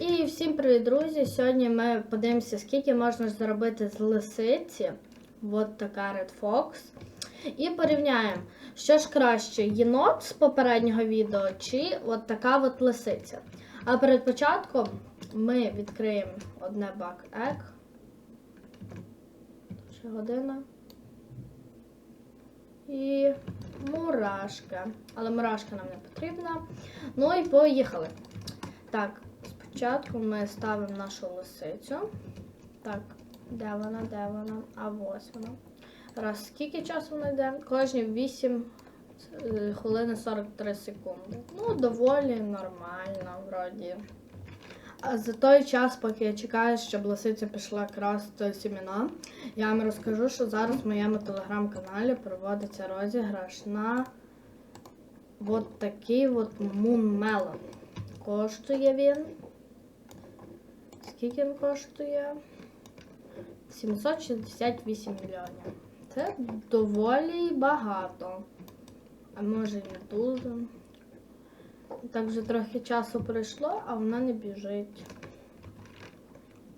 І всім привіт, друзі! Сьогодні ми подивимося, скільки можна заробити з лисиці. От така Red Fox. І порівняємо, що ж краще, єнот з попереднього відео чи от така от лисиця. А перед початком ми відкриємо одне бак ек. Ще година. І мурашка. Але мурашка нам не потрібна. Ну і поїхали. Так, спочатку ми ставимо нашу лисицю. Так, де вона, де вона? А ось вона. Раз, скільки часу вона йде? Кожні 8 е, хвилини 43 секунди. Ну, доволі нормально, вроді. А за той час, поки я чекаю, щоб лисиця пішла красти сімена, я вам розкажу, що зараз в моєму телеграм-каналі проводиться розіграш на от такий от Melon. Коштує він. Скільки він коштує? 768 мільйонів. Це доволі багато. А може і не дуже. Так вже трохи часу пройшло, а вона не біжить.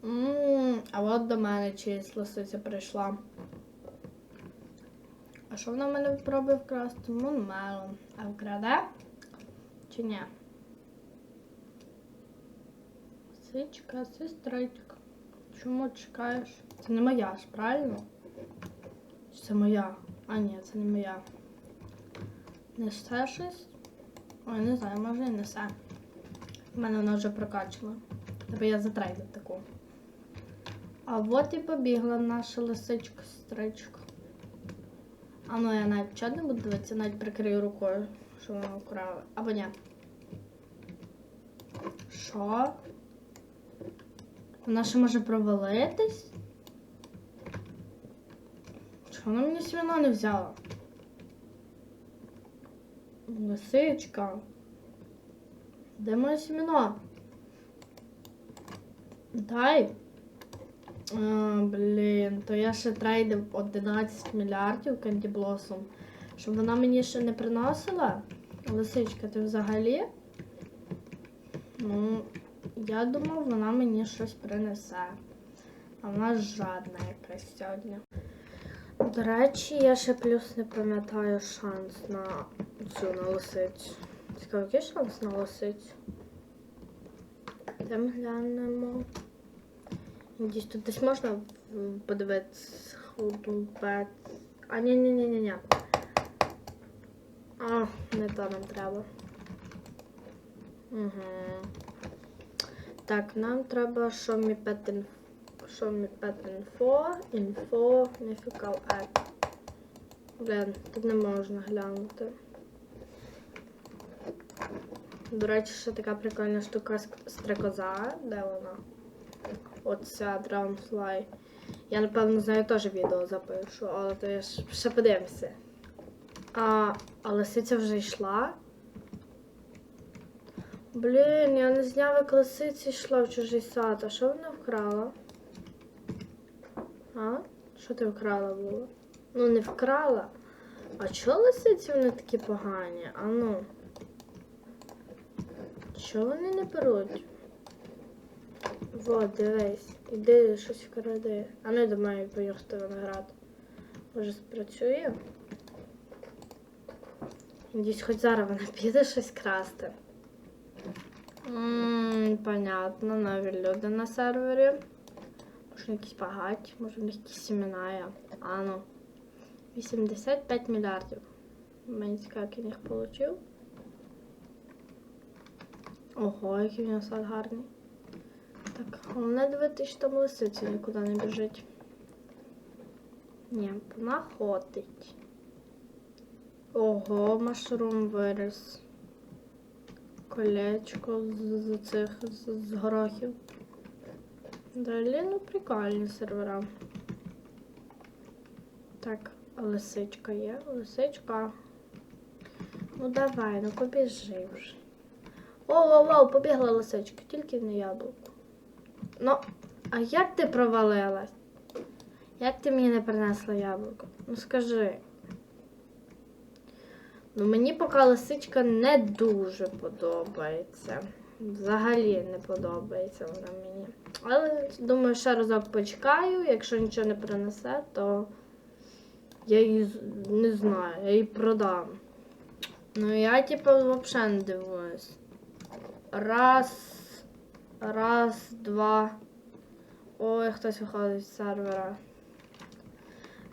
м а от до мене чиїсь лисиця прийшла. А що вона в мене пробує вкрасти? Мунмелон. А вкраде? Чи ні? Сичка, сестричка. Чому чекаєш? Це не моя ж, правильно? Це моя? А ні, це не моя. Несе щось? Ой, не знаю, може і несе. У мене вона вже прокачала. Тобто я затрейдив таку. А от і побігла наша лисичка, сестричка. А ну я навіть чого не буду дивитися, навіть прикрию рукою, що вона вкрала. Або ні. Що? Вона ще може провалитись? Чого вона мені свіна не взяла? Лисичка. Де моє сімено? Дай. А, блін, то я ще трейдив 11 мільярдів Candy Blossom. Щоб вона мені ще не приносила. Лисичка, ти взагалі? Ну, я думав, вона мені щось принесе. А вона жадна якась сьогодні. До речі, я ще плюс не пам'ятаю шанс на цю на лисицю. Цікаво, який шанс на лисицю? Де глянемо. Десь тут десь можна подивитися худбет. А, ні, ні, ні, ні, ні. А, не то нам треба. Угу. Так, нам треба me pet info. Me pet info, info, mythical egg. Блін, тут не можна глянути. До речі, ще така прикольна штука стрекоза. Де вона? Оця Dragonfly. Я, напевно, з нею теж відео запишу, але то я ж ще подивимося. А, а лисиця вже йшла. Блін, я не зняв, як лисиця йшла в чужий сад. А що вона вкрала? А? Що ти вкрала було? Ну, не вкрала. А чого лисиці вони такі погані? А ну. Чого вони не беруть? Вот, дивись. Іди щось вкради. А не до мене поїхати виноград. Може спрацює? Надіюсь, хоч зараз вона піде щось красти. Ммм, понятно, нові люди на сервері. Може якісь багаті, може в них якісь сімена є. А ну. 85 мільярдів. Мені цікаво, як він їх отримав. Ого, який він сад гарний. Так, головне дивитися, що там лисиця нікуди не біжить. Ні, вона. Ого, машрум виріс. Колечко з, цих з, з горохів. Далі, ну, прикольні сервера. Так, лисичка є. Лисичка. Ну давай, ну побіжи вже. О-о-о, побігла лисичка, тільки не яблуко. Ну, а як ти провалилась? Як ти мені не принесла яблуко? Ну скажи. Ну мені поки лисичка не дуже подобається. Взагалі не подобається вона мені. Але думаю, ще разок почекаю. Якщо нічого не принесе, то я її не знаю, я її продам. Ну я типу взагалі не дивуюсь. Раз, раз, два. Ой, хтось виходить з сервера.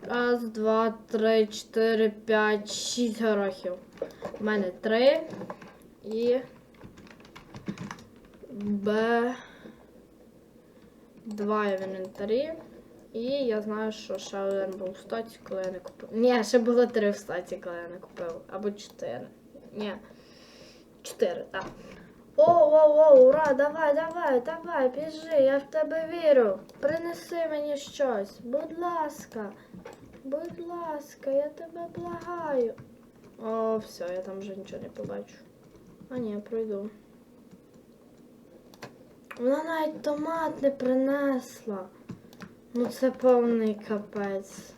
Раз, два, три, чотири, п'ять, шість горохів. У мене три і Б. Два в інвентарі. І я знаю, що ще один був в статі, коли я не купив. Ні, ще було три в статі, коли я не купив. Або чотири. Ні. Чотири, так. О, о, о, ура, давай, давай, давай, біжи, я в тебе вірю. Принеси мені щось. Будь ласка. Будь ласка, я тебе благаю. О, все, я там вже нічого не побачу. А ні, пройду. Вона навіть томат не принесла. Ну це повний капець.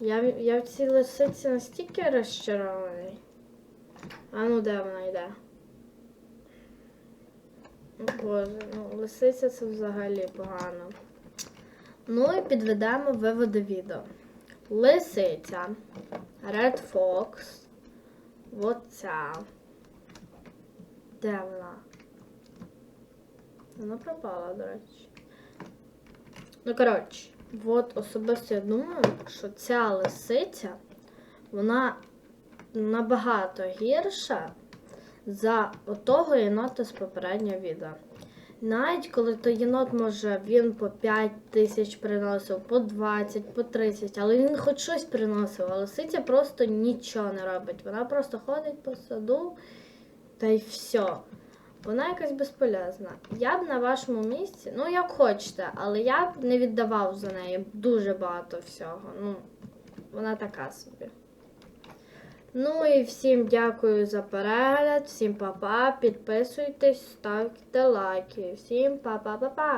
Я, я в цій лисиці настільки розчарований. А ну де вона йде? Боже, ну лисиця це взагалі погано. Ну і підведемо виводи відео. Лисиця, Red Fox, оця. Де вона? Вона пропала, до речі. Ну, коротше, от особисто я думаю, що ця лисиця, вона набагато гірша за отого єнота з попереднього відео. Навіть коли той єнот може він по 5 тисяч приносив, по 20, по 30, але він хоч щось приносив, а лисиця просто нічого не робить. Вона просто ходить по саду та й все. Вона якась безполезна. Я б на вашому місці, ну як хочете, але я б не віддавав за неї дуже багато всього. Ну, вона така собі. Ну і всім дякую за перегляд, всім па-па, підписуйтесь, ставте лайки. Всім па-па-па-па.